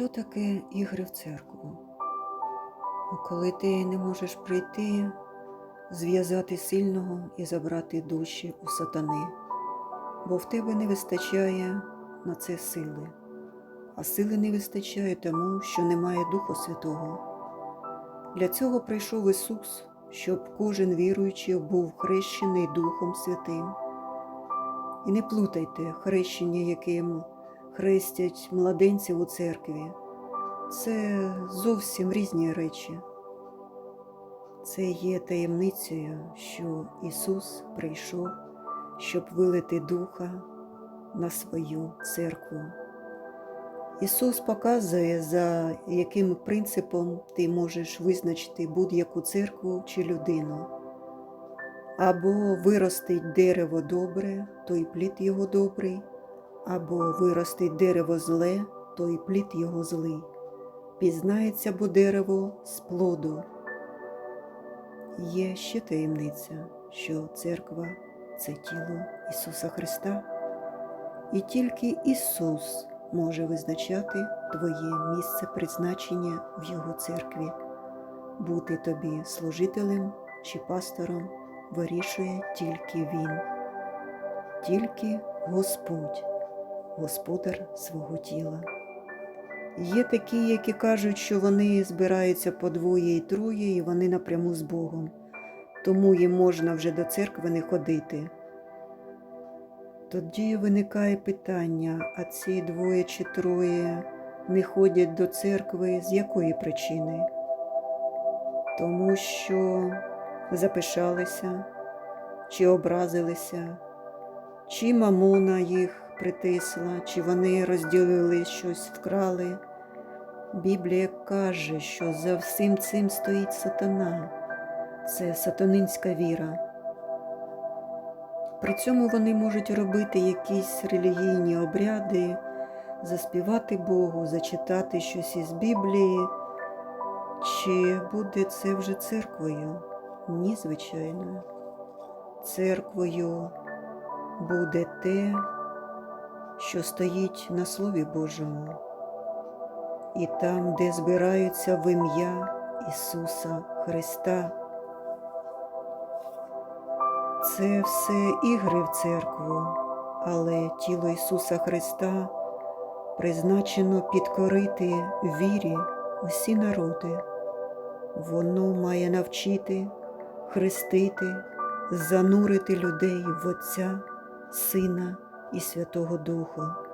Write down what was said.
Що таке ігри в церкву? Коли ти не можеш прийти, зв'язати сильного і забрати душі у сатани, бо в тебе не вистачає на це сили, а сили не вистачає тому, що немає Духа Святого. Для цього прийшов Ісус, щоб кожен віруючий був хрещений Духом Святим. І не плутайте хрещення, яким хрестять младенців у церкві. Це зовсім різні речі. Це є таємницею, що Ісус прийшов, щоб вилити Духа на свою церкву. Ісус показує, за яким принципом ти можеш визначити будь-яку церкву чи людину. Або виростить дерево добре, то й плід його добрий, або виростить дерево зле, то й плід його злий. Пізнається бо дерево з плоду. Є ще таємниця, що церква це тіло Ісуса Христа, і тільки Ісус може визначати твоє місце призначення в Його церкві, бути тобі служителем чи пастором вирішує тільки Він, тільки Господь, Господар свого тіла. Є такі, які кажуть, що вони збираються по двоє і троє, і вони напряму з Богом, тому їм можна вже до церкви не ходити. Тоді виникає питання, а ці двоє чи троє не ходять до церкви з якої причини? Тому що запишалися, чи образилися, чи мамона їх притисла, чи вони розділили щось, вкрали. Біблія каже, що за всім цим стоїть сатана, це сатанинська віра. При цьому вони можуть робити якісь релігійні обряди, заспівати Богу, зачитати щось із Біблії. Чи буде це вже церквою? Ні, звичайно. Церквою буде те, що стоїть на Слові Божому, і там, де збираються в ім'я Ісуса Христа. Це все ігри в церкву, але тіло Ісуса Христа призначено підкорити вірі усі народи. Воно має навчити, хрестити, занурити людей в Отця, Сина і Святого Духа.